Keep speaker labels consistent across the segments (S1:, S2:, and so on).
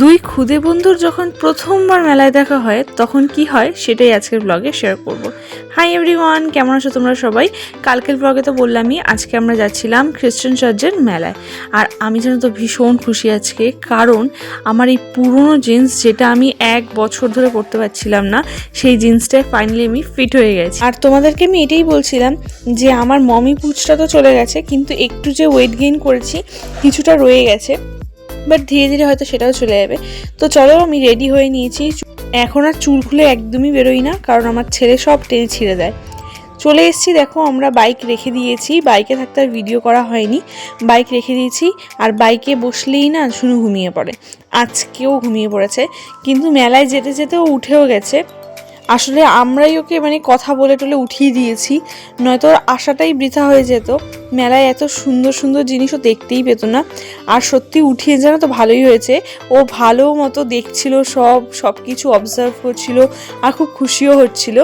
S1: দুই খুদে বন্ধুর যখন প্রথমবার মেলায় দেখা হয়, তখন কি হয় সেটাই আজকের ব্লগে শেয়ার করব। হাই এভরিওয়ান কেমন আছো তোমরা সবাই? কালকের ব্লগে তো বললামই, আজকে আমরা যাচ্ছিলাম খ্রিস্টান চার্চের মেলায়। আর আমি যেন তো ভীষণ খুশি আজকে, কারণ আমার এই পুরনো জিন্স যেটা আমি এক বছর ধরে পরতে পারছিলাম না, সেই জিন্সটায় ফাইনালি আমি ফিট হয়ে গেছি। আর তোমাদেরকে আমি এটাই বলছিলাম যে আমার মমি পুচটা তো চলে গেছে, কিন্তু একটু যে ওয়েট গেইন করেছি, কিছুটা রয়ে গেছে। বাট ধীরে ধীরে হয়তো সেটাও চলে যাবে। তো চলো আমি রেডি হয়ে নিয়েছি। এখন আর চুল খুলে একদমই বেরোই না, কারণ আমার ছেলে সব টেনে ছিঁড়ে দেয়। চলে এসেছি, দেখো আমরা বাইক রেখে দিয়েছি। বাইকে থাকতে আর ভিডিও করা হয়নি। বাইক রেখে দিয়েছি, আর বাইকে বসলেই না শুনু ঘুমিয়ে পড়ে। আজকেও ঘুমিয়ে পড়েছে। কিন্তু মেলায় যেতে যেতে ও উঠেও গেছে। আসলে আমরাই ওকে মানে কথা বলে টলে উঠিয়ে দিয়েছি। নয়তো ওর আশাটাই বৃথা হয়ে যেত। মেলায় এত সুন্দর সুন্দর জিনিসও দেখতেই পেতো না। আর সত্যি উঠিয়ে জানো তো ভালোই হয়েছে। ও ভালো মতো দেখছিল সব সব কিছু অবজার্ভ করছিল আর খুব খুশিও হচ্ছিল।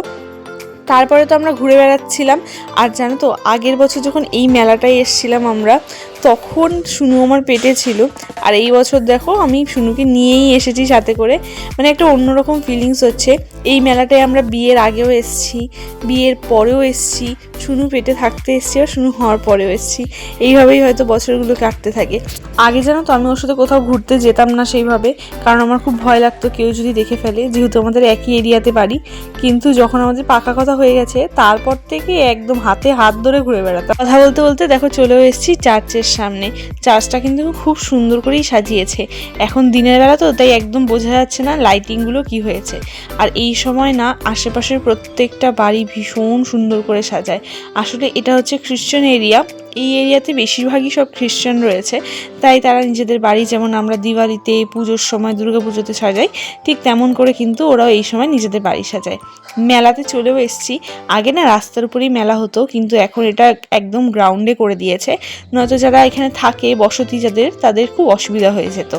S1: তারপরে তো আমরা ঘুরে বেড়াচ্ছিলাম। আর জানো তো, আগের বছর যখন এই মেলাটায় এসছিলাম আমরা তখন শুনু আমার পেটে ছিল। আর এই বছর দেখো আমি শুনুকে নিয়েই এসেছি সাথে করে। মানে একটা অন্যরকম ফিলিংস হচ্ছে। এই মেলাটায় আমরা বিয়ের আগেও এসেছি, বিয়ের পরেও এসেছি শুনু পেটে থাকতে এসেছি আর শুনু হওয়ার পরেও এসেছি। এইভাবেই হয়তো বছরগুলো কাটতে থাকে। আগে জানো তো আমি ওর সাথে কোথাও ঘুরতে যেতাম না সেইভাবে, কারণ আমার খুব ভয় লাগতো কেউ যদি দেখে ফেলে, যেহেতু আমাদের একই এরিয়াতে বাড়ি। কিন্তু যখন আমাদের পাকা কথা হয়ে গেছে, তারপর থেকে একদম হাতে হাত ধরে ঘুরে বেড়াতাম। কথা বলতে বলতে দেখো চলেও এসেছি চার্চের সামনে। চার্চটা কিন্তু খুব সুন্দর করেই সাজিয়েছে। এখন দিনের বেলা তো, তাই একদম বোঝা যাচ্ছে না লাইটিংগুলো কি হয়েছে। আর এই সময় না, আশেপাশের প্রত্যেকটা বাড়ি ভীষণ সুন্দর করে সাজায়। আসলে এটা হচ্ছে খ্রিশ্চান এরিয়া এই এরিয়াতে বেশিরভাগই সব খ্রিশ্চান রয়েছে। তাই তারা নিজেদের বাড়ি যেমন আমরা দিওয়ালিতে, পুজোর সময়, দুর্গা পুজোতে সাজাই, ঠিক তেমন করে কিন্তু ওরাও এই সময় নিজেদের বাড়ি সাজায়। মেলাতে চলেও এসেছি। আগে না রাস্তার উপরেই মেলা হতো, কিন্তু এখন এটা একদম গ্রাউন্ডে করে দিয়েছে। নয়তো যারা এখানে থাকে, বসতি যাদের, তাদের খুব অসুবিধা হয়ে যেত।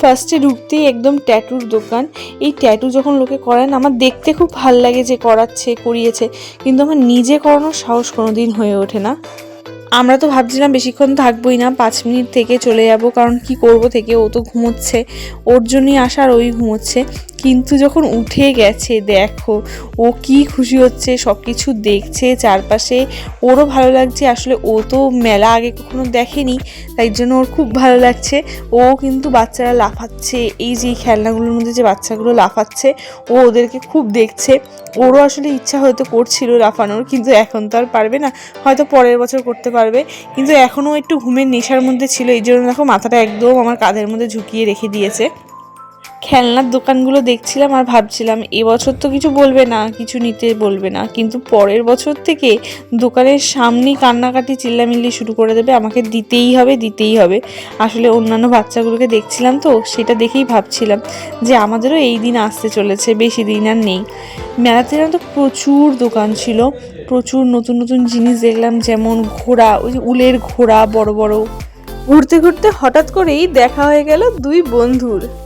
S1: ফার্স্টে ঢুকতেই একদম ট্যাটুর দোকান। এই ট্যাটু যখন লোকে করান, আমার দেখতে খুব ভালো লাগে যে করাচ্ছে, করিয়েছে। কিন্তু আমার নিজে করানোর সাহস কোনোদিন হয়ে ওঠে না। আমরা তো ভাবছিলাম বেশিক্ষণ থাকবোই না, পাঁচ মিনিট থেকে চলে যাব, কারণ কি করব থেকে ও তো ঘুমোচ্ছে। ওর জন্যই আসা আর ওই ঘুমোচ্ছে। কিন্তু যখন উঠে গেছে, দেখো, ও কি খুশি হচ্ছে সব কিছু দেখছে, চারপাশে ওরও ভালো লাগছে, আসলে ও তো মেলা আগে কখনো দেখেনি, তাই জন্য ওর খুব ভালো লাগছে। ও কিন্তু বাচ্চারা লাফাচ্ছে, এই যে খেলনাগুলোর মধ্যে যে বাচ্চাগুলো লাফাচ্ছে, ও ওদেরকে খুব দেখছে। ওরও আসলে ইচ্ছা হয়তো করছিল লাফানোর, কিন্তু এখন তো আর পারবে না, হয়তো পরের বছর করতে পারবে, কিন্তু এখনও একটু ঘুমের নেশার মধ্যে ছিল, এই জন্য দেখো মাথাটা একদম আমার কাঁধের মধ্যে ঝুঁকিয়ে রেখে দিয়েছে। খেলনার দোকানগুলো দেখছিলাম আর ভাবছিলাম, এবছর তো কিছু বলবে না, কিছু নিতে বলবে না। কিন্তু পরের বছর থেকে দোকানের সামনেই কান্নাকাটি, চিল্লামিল্লি শুরু করে দেবে। আমাকে দিতেই হবে দিতেই হবে। আসলে অন্যান্য বাচ্চাগুলোকে দেখছিলাম তো, সেটা দেখেই ভাবছিলাম যে আমাদেরও এই দিন আসতে চলেছে, বেশি দিন আর নেই। মেলাতে তো প্রচুর দোকান ছিল, প্রচুর নতুন নতুন জিনিস দেখলাম, যেমন ঘোড়া, ওই যে উলের ঘোড়া, বড় বড়। ঘুরতে ঘুরতে হঠাৎ করেই দেখা হয়ে গেল দুই বন্ধুর।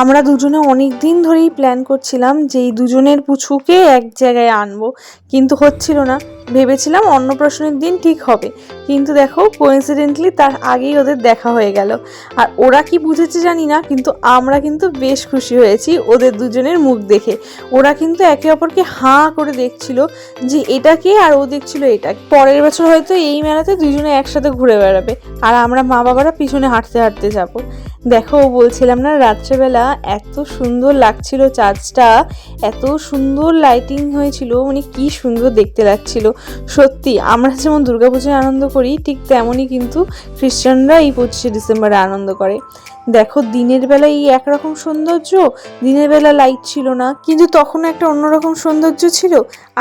S1: আমরা দুজনে অনেক দিন ধরেই প্ল্যান করছিলাম যে এই দুজনের পুছুকে এক জায়গায় আনব, কিন্তু হচ্ছিল না। ভেবেছিলাম অন্নপ্রাশনের দিন ঠিক হবে। কিন্তু দেখো কোইন্সিডেন্টলি তার আগেই ওদের দেখা হয়ে গেল। আর ওরা কি বুঝেছে জানি না, কিন্তু আমরা কিন্তু বেশ খুশি হয়েছি ওদের দুজনের মুখ দেখে। ওরা কিন্তু একে অপরকে হাঁ করে দেখছিল যে এটাকে আর ও দেখছিল এটা পরের বছর হয়তো এই মেলাতে দুজনে একসাথে ঘুরে বেড়াবে আর আমরা মা বাবারা পিছনে হাঁটতে হাঁটতে যাব। দেখো বলছিলাম না, রাত্রেবেলা এত সুন্দর লাগছিল চার্চটা, এত সুন্দর লাইটিং হয়েছিল মানে কি সুন্দর দেখতে লাগছিল। সত্যি, আমরা যেমন দুর্গাপুজোয় আনন্দ করি, ঠিক তেমনই কিন্তু খ্রিস্টানরা এই পঁচিশে ডিসেম্বরে আনন্দ করে। দেখো, দিনের বেলা এই একরকম সৌন্দর্য, দিনের বেলা লাইট ছিল না, কিন্তু তখন একটা অন্যরকম সৌন্দর্য ছিল।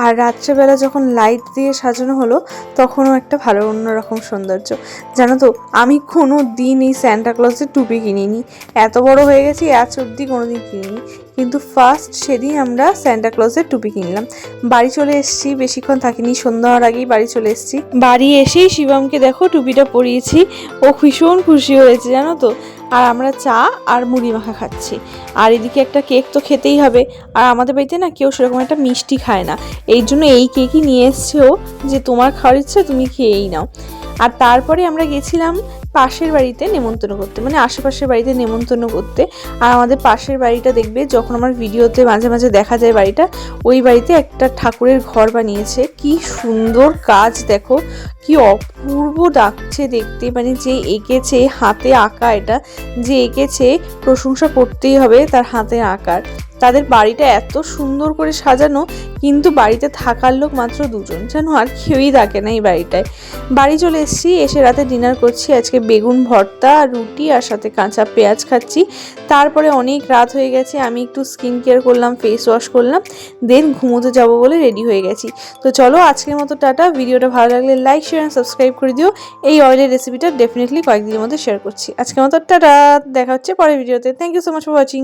S1: আর রাত্রেবেলা যখন লাইট দিয়ে সাজানো হলো, তখনও একটা ভালো অন্যরকম সৌন্দর্য। জানো তো, আমি কোনো দিন এই স্যান্টা ক্লজের টুপি কিনিনি। এত বড় হয়ে গেছি, আজ অব্দি কোনো দিন কিনিনি। কিন্তু ফার্স্ট সেদিন আমরা স্যান্টা ক্লজের টুপি কিনলাম। বাড়ি চলে এসেছি, বেশিক্ষণ থাকিনি, সন্ধ্যা হওয়ার আগেই বাড়ি চলে এসেছি। বাড়ি এসেই শিবমকে দেখো টুপিটা পরিয়েছি, ও ভীষণ খুশি হয়েছে জানো তো। আর আমরা চা আর মুড়ি মাখা খাচ্ছি। আর এদিকে একটা কেক তো খেতেই হবে। আর আমাদের বাড়িতে না কেউ সেরকম একটা মিষ্টি খায় না। এই জন্য এই কেকই নিয়ে এসছে ও, যে তোমার খাওয়ার ইচ্ছে তুমি খেয়েই নাও। আর তারপরে আমরা গেছিলাম পাশের বাড়িতে নেমন্তন্ন করতে মানে আশেপাশের বাড়িতে নেমন্তন্ন করতে। আর আমাদের পাশের বাড়িটা দেখবে, যখন আমার ভিডিওতে মাঝে মাঝে দেখা যায় বাড়িটা, ওই বাড়িতে একটা ঠাকুরের ঘর বানিয়েছে। কি সুন্দর কাজ, দেখো। কি অপূর্ব ডাকছে দেখতে মানে যে এঁকেছে হাতে আঁকা এটা, যে এঁকেছে, প্রশংসা করতেই হবে তার হাতে আঁকার। তাদের বাড়িটা এত সুন্দর করে সাজানো, কিন্তু বাড়িতে থাকার লোক মাত্র দুজন। যেন আর কেউই থাকে না এই বাড়িটায়। বাড়ি চলে এসেছি, এসে রাতে ডিনার করছি। আজকে বেগুন ভর্তা, রুটি আর সাথে কাঁচা পেঁয়াজ খাচ্ছি। তারপরে অনেক রাত হয়ে গেছে, আমি একটু স্কিন কেয়ার করলাম ফেস ওয়াশ করলাম দেন ঘুমোতে যাব বলে রেডি হয়ে গেছি। তো চলো আজকের মতো টাটা। ভিডিওটা ভালো লাগলে লাইক শেয়ার অ্যান্ড সাবস্ক্রাইব করে দিও। এই অয়েলের রেসিপিটা ডেফিনেটলি কয়েকদিনের মধ্যে শেয়ার করছি। আজকের মতো টাটা। দেখা হচ্ছে পরের ভিডিওতে thank you so much for watching